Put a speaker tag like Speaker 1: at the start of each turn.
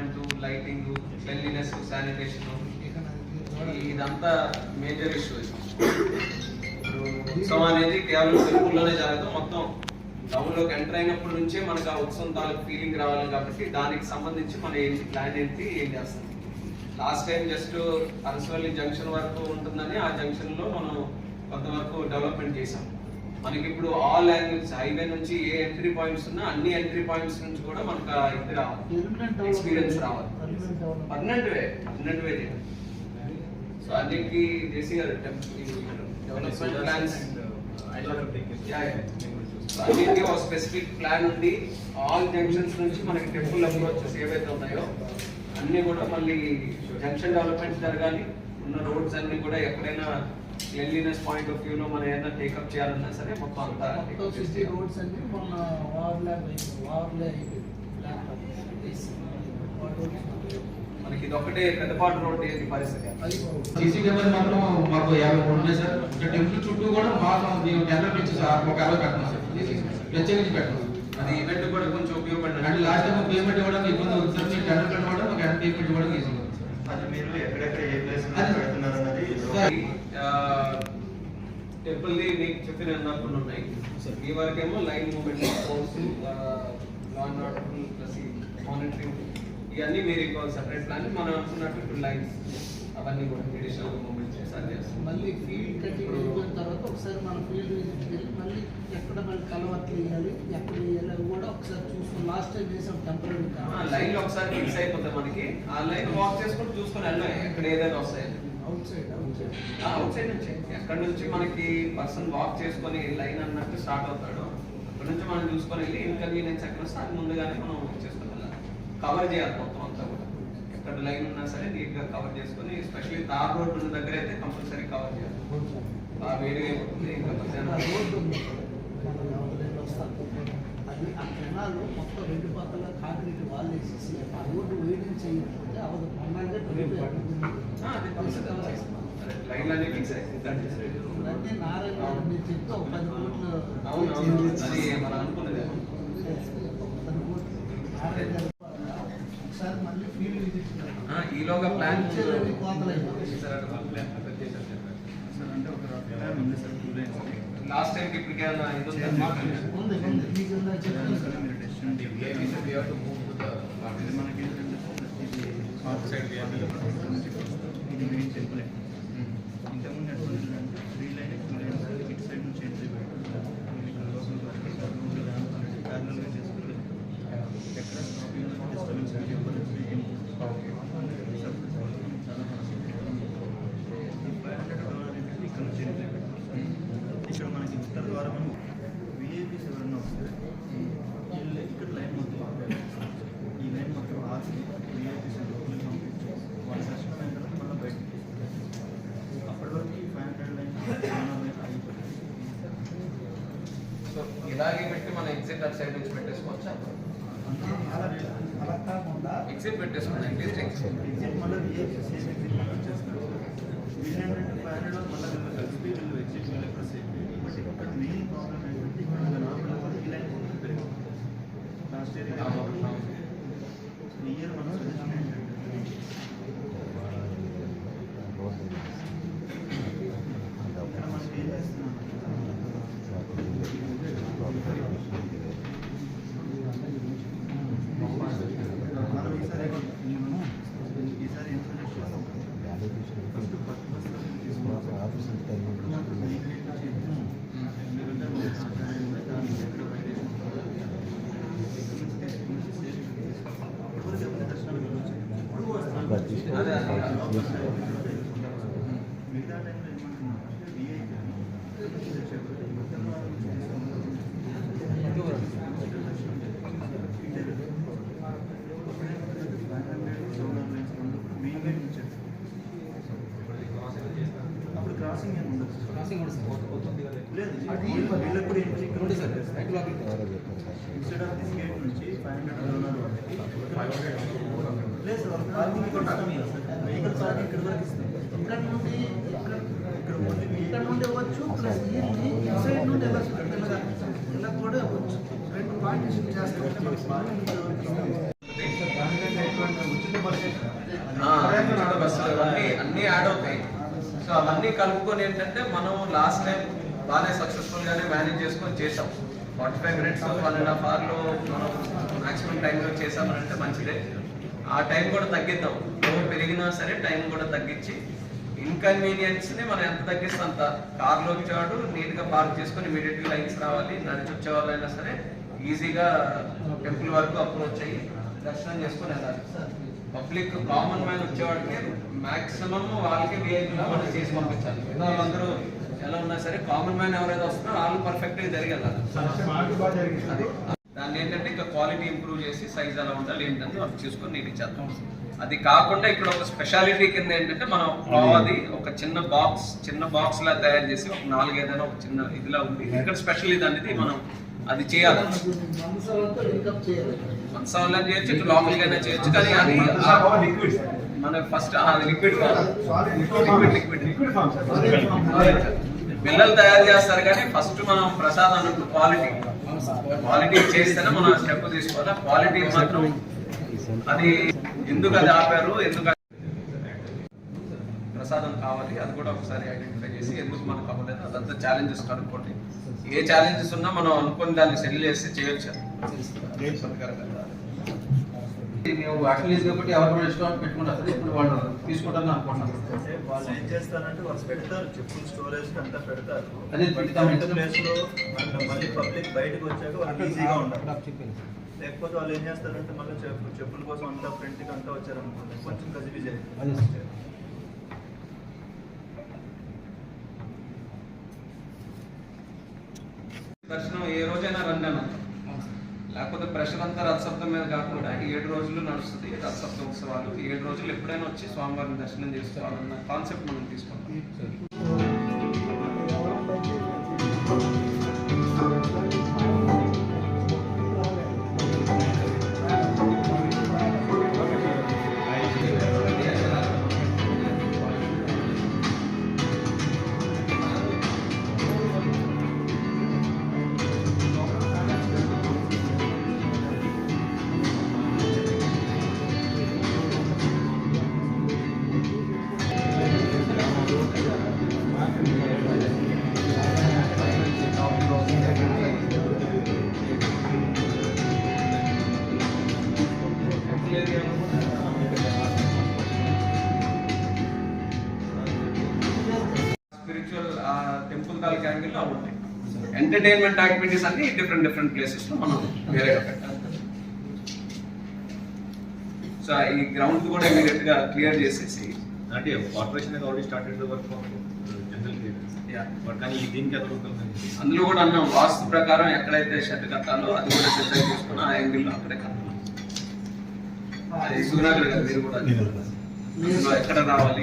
Speaker 1: Equipment lighting cleanliness sanitation ఇదంతా major issue ఉత్సవం అనేది కేవలం టెంపుల్లోనే జరగదు. మొత్తం టౌన్లోకి ఎంటర్ అయినప్పటి నుంచే మనకు ఆ ఉత్సవం తాలూకు ఫీలింగ్ రావాలి కాబట్టి దానికి సంబంధించి మన ఏంటి ప్లాన్ ఏంటి ఏం చేస్తాం. Last time just Arasavalli junction వరకు ఉంటుందని ఆ జంక్షన్లో మనం కొంతవరకు డెవలప్మెంట్ చేసాం మనకి ఇప్పుడు ఆల్ యాంగిల్స్ హైవే నుంచి ఏ ఎంట్రీ పాయింట్స్ ఉన్నా అన్ని ఎంట్రీ పాయింట్స్ నుంచి కూడా మనకు ఇది రావాలి. ఎక్స్పీరియన్స్ రావాలి permanent way permanent way so అన్నిటికీ చేసి డెవలప్మెంట్ ప్లాన్స్ అన్నిటికీ ఒక స్పెసిఫిక్ ప్లాన్ ఉంది ఆల్ జంక్షన్స్ నుంచి మనకి టెంపుల్ అప్రోచెస్ ఏవైతే ఉన్నాయో అన్ని కూడా మళ్ళీ జంక్షన్ డెవలప్మెంట్ జరగాలి. ఉన్న రోడ్స్ అన్ని కూడా ఎక్కడైనా క్లెన్లీనెస్ పాయింట్ ఆఫ్ వ్యూలో మనం ఏదైనా టేకప్ చేయాలన్నా సరే మొత్తం అంతా take up
Speaker 2: సిటీ రోడ్స్ అన్ని మొన్న వార్లే వార్లే అయిపోయింది.
Speaker 1: మనకి ఇది ఒకటే పెద్దపాటు రోడ్ ఏంటి పరిస్థితి.
Speaker 3: సీసీ కెమెరా మాత్రం మాకు యాభై మూడు ఉన్నాయి సార్. ఇంకా టెంపుల్ చుట్టూ కూడా మాత్రం దీని కెమెరా పెంచి సార్. ఒక అరవై పెట్టడం సార్. ప్రత్యేకించి పెట్టడం
Speaker 1: అది ఈవెంట్ కూడా కొంచెం ఉపయోగపడినట్టు.
Speaker 3: అంటే లాస్ట్ టైం పేమెంట్ ఇవ్వడానికి ఇబ్బంది అవుతుంది సార్. మీరు టెండర్ పెట్టడం ఒక పేమెంట్ ఇవ్వడం ఈజీ
Speaker 4: అది మీరు ఎక్కడెక్కడ ఏ ప్లేస్
Speaker 3: అది-
Speaker 4: పెడుతున్నారు అన్నది
Speaker 1: టెంపుల్ ది మీకు చెప్పిన కొన్ని ఉన్నాయి. ఈ వరకేమో line movement sports law and order plus monitoring ఇవన్నీ మీరు ఇంకో సెపరేట్ ప్లాన్ మనం అనుకున్నట్టు ఇప్పుడు లైన్స్ అవన్నీ కూడా అడిషనల్ మూమెంట్ చేసి చేస్తాం.
Speaker 2: మళ్ళీ ఫీల్డ్ కటింగ్ అయిపోయిన తర్వాత ఒకసారి మన ఫీల్డ్ విజిట్ వెళ్ళి మళ్ళీ ఎక్కడ మళ్ళీ కలవట్లు వేయాలి ఎక్కడ వేయాలి కూడా ఒకసారి చూసుకుని లాస్ట్ టైం వేసాం టెంపరీ
Speaker 1: లైన్ ఒకసారి ఫిక్స్ అయిపోతే మనకి ఆ లైన్ వాక్ చేసుకుంటూ చూసుకొని వెళ్ళాం ఎక్కడ ఏదైనా వస్తాయి
Speaker 2: అవుట్ సైడ్
Speaker 1: నుంచి ఎక్కడ నుంచి మనకి పర్సన్ వాక్ చేసుకొని లైన్ అన్నట్టు స్టార్ట్ అవుతాడు. అక్కడ నుంచి మనం చూసుకొని వెళ్ళి ఇన్కన్వీనియన్స్ ఎక్కడ వస్తే అది ముందుగానే మనం చేసుకొని వెళ్ళాలి. కవర్ చేయాలి మొత్తం అంతా కూడా. ఎక్కడ లైన్ ఉన్నా సరే నీట్గా కవర్ చేసుకొని ఎస్పెషల్లీ తార్ రోడ్ ఉన్న దగ్గర అయితే కంపల్సరీ కవర్ చేయాలి. బాగా వేడిగా అయిపోతుంది ఇంకా
Speaker 2: అది ఆ కెనాలు మొత్తం రెండు పక్కల కాంక్రీట్ వాల్ వేసేసి ఆ రోడ్డు వేడింగ్ చేయకపోతే అవదు. కొన్నాళ్ళే
Speaker 1: ఆ, అది కంపల్సరీ లైన్ అన్ని ఫిక్స్ అయింది
Speaker 2: అంటే నారాయణ మీరు చెప్తే ఒక పది కోట్లు ఒకసారి మళ్ళీ ఫీల్డ్ విజిట్
Speaker 1: ఈలోగా ప్లాన్
Speaker 2: కోతలు అయిపోతాయి.
Speaker 1: లాస్ట్ టైం ఇప్పటికే ఏమైనా ఇది ఉందా?
Speaker 2: ఉంది. ఉంది మీకు
Speaker 4: విఐపీస్ ఎవరైనా వస్తే ఇక్కడ లైన్ మొత్తం ఈ లైన్ మొత్తం ఆపి విఐపీస్ లోపలికి పంపించి వాళ్ళ దర్శనం అయిన తర్వాత మళ్ళీ బయటకి అప్పటి వరకు ఈ ఫైవ్ హండ్రెడ్ లైన్ ఆగిపోతుంది
Speaker 1: సో ఇలాగే పెట్టి మన ఎగ్జిట్ అటు సైడ్ నుంచి పెట్టేసుకోవచ్చా?
Speaker 2: అలా కాకుండా
Speaker 1: ఎగ్జిట్ పెట్టేసుకోండి అట్లీస్ట్ ఎగ్జిట్
Speaker 4: ఎగ్జిట్ మళ్ళీ విఐపీ సేమ్ ఎగ్జిట్ మళ్ళీ వచ్చేస్తారు వీళ్ళేంటంటే ఫైవ్ హండ్రెడ్ మళ్ళీ కలిసి వీళ్ళు exit last year year suggestion ఏంటంటే ఇక్కడ మనకి ఏం చేస్తున్నాం మనం ఈసారి ఈసారి ఏం సజెస్ట్ చేస్తాం ఫస్ట్ ఫస్ట్ ఫస్ట్
Speaker 1: అదే అదే
Speaker 4: మిగతా టైంలో ఏమంటున్నారంటే విఐపీ అప్పుడు క్రాసింగ్ ఏమి ఉండదు
Speaker 1: క్రాసింగ్
Speaker 4: లేదు వీళ్ళకి కూడా ఏంటి ఇక్కడ ఉంది sir instead of this gate నుంచి ఫైవ్ హండ్రెడ్ ఉన్నారు లేదు సార్ ఇక్కడ వెహికల్ పార్కింగ్ ఇక్కడ వరకు ఇస్తాం.
Speaker 2: ఇక్కడ నుండి ఇక్కడ
Speaker 4: ఇక్కడ
Speaker 2: ఇక్కడ నుండి అవ్వచ్చు ప్లస్ ఈ సైడ్ నుండి కూడా అవ్వచ్చు. రెండు పార్టీషన్ చేస్తే.
Speaker 1: బస్సులు అన్నీ యాడ్ అవుతాయి. సో అవన్నీ కలుపుకొని ఏంటంటే మనం లాస్ట్ టైం బాగానే సక్సెస్ఫుల్ గానే మేనేజ్ చేసుకొని చేసాం forty five minutes one and half అవర్లో మనం మాక్సిమం టైంలో చేసామనంటే మంచిదే. ఆ టైం కూడా తగ్గిద్దాం. ఫ్లో పెరిగినా సరే టైం కూడా తగ్గించి ఇన్కన్వీనియన్స్ని మనం ఎంత తగ్గిస్తే అంత కార్లో వచ్చాడు నీట్గా పార్క్ చేసుకొని ఇమీడియట్ లైన్స్ రావాలి నడిచి వచ్చే వాళ్ళైనా సరే ఈజీగా టెంపుల్ వరకు అప్రోచ్ అయ్యి దర్శనం చేసుకొని వెళ్ళాలి. పబ్లిక్ కామన్ మ్యాన్ వచ్చేవాడికి మాక్సిమం వాళ్ళకి విఐపీలో మనం చేసి పంపించాలి. అందరూ ఎలా ఉన్నా సరే కామన్ మ్యాన్ ఎవరైతే వస్తున్నారో వాళ్ళు పర్ఫెక్ట్గా జరిగి వెళ్ళాలి అది. దాన్ని ఏంటంటే క్వాలిటీ ఇంప్రూవ్ చేసి సైజ్ ఎలా ఉండాలి ఏంటంటే వాళ్ళు చూసుకొని నీకు ఇచ్చేద్దాం. అది కాకుండా ఇక్కడ ఒక స్పెషాలిటీ కింద ఏంటంటే మనం అది ఒక చిన్న బాక్స్ చిన్న బాక్స్ లా తయారు చేసి ఒక నాలుగు ఏదైనా ఒక చిన్న ఇదిలా ఉంది. ఇక్కడ స్పెషల్ ఇది అనేది మనం అది చేయాలి. మనసాల చేయొచ్చు ఇటు లోపలికి అయినా చేయొచ్చు కానీ అది మన ఫస్ట్ అది లిక్విడ్ లిక్విడ్ లిక్విడ్ లిక్విడ్ పిల్లలు తయారు చేస్తారు కానీ ఫస్ట్ మనం ప్రసాదం క్వాలిటీ క్వాలిటీ చేస్తేనే మనం స్టెప్ తీసుకోవాలి. క్వాలిటీ మాత్రం అది ఎందుకు అది ఆపారు ఎందుకు ప్రసాదం కావాలి అది కూడా ఒకసారి ఐడెంటిఫై చేసి ఎందుకు మనకు అవ్వలేదు అదంతా ఛాలెంజెస్ కనుక్కోండి. ఏ ఛాలెంజెస్ ఉన్నా మనం అనుకుని దాన్ని సెటిల్ చేస్తే. చేయొచ్చు
Speaker 3: మేము అట్లీస్ట్ కాబట్టి ఎవరు కూడా ఇష్టం పెట్టుకుంటారు. ఇప్పుడు వాళ్ళు తీసుకుంటారని అనుకుంటున్నాను
Speaker 4: అంటే వాళ్ళు ఏం చేస్తారంటే వాళ్ళు పెడతారు. చెప్పులు స్టోరేజ్ అంతా పెడతారు.
Speaker 3: అదే పెడతాం.
Speaker 4: ప్లేస్లో అంటే మళ్ళీ పబ్లిక్ బయటకు వచ్చాక వాళ్ళకి ఈజీగా ఉండాలి లేకపోతే వాళ్ళు ఏం చేస్తారంటే మళ్ళీ చెప్పు చెప్పుల కోసం అంతా ఫ్రంట్కి అంతా వచ్చారనుకోండి. కొంచెం గజిబిజి
Speaker 3: అదే.
Speaker 1: దర్శనం ఏ రోజైనా రండి అన్న లేకపోతే అంతా రథసప్తం మీద కాకుండా ఏడు రోజులు నడుస్తుంది. రథసప్త ఉత్సవాలు. ఏడు రోజులు ఎప్పుడైనా వచ్చి స్వామివారిని దర్శనం చేసుకోవాలన్న కాన్సెప్ట్ మనం తీసుకుంటాం. టెంపుల్ తాలూకు యాంగిల్ అవి ఉంటాయి. ఎంటర్టైన్మెంట్ యాక్టివిటీస్ అన్ని డిఫరెంట్ డిఫరెంట్ ప్లేసెస్లో మనం వేరేగా పెట్టాలి. సో ఈ గ్రౌండ్ కూడా ఇమీడియట్గా క్లియర్ చేసేసి
Speaker 5: అంటే corporation work for general clearance.
Speaker 1: Yeah.
Speaker 5: But కానీ దీనికి
Speaker 1: అందులో కూడా అన్నాం వాస్తు ప్రకారం ఎక్కడైతే షెడ్ కట్టాలో అది కూడా డిసైడ్ చేసుకుని ఆ యాంగిల్లో అక్కడే కట్టాలి. అది మీరు కూడా ఎక్కడ రావాలి?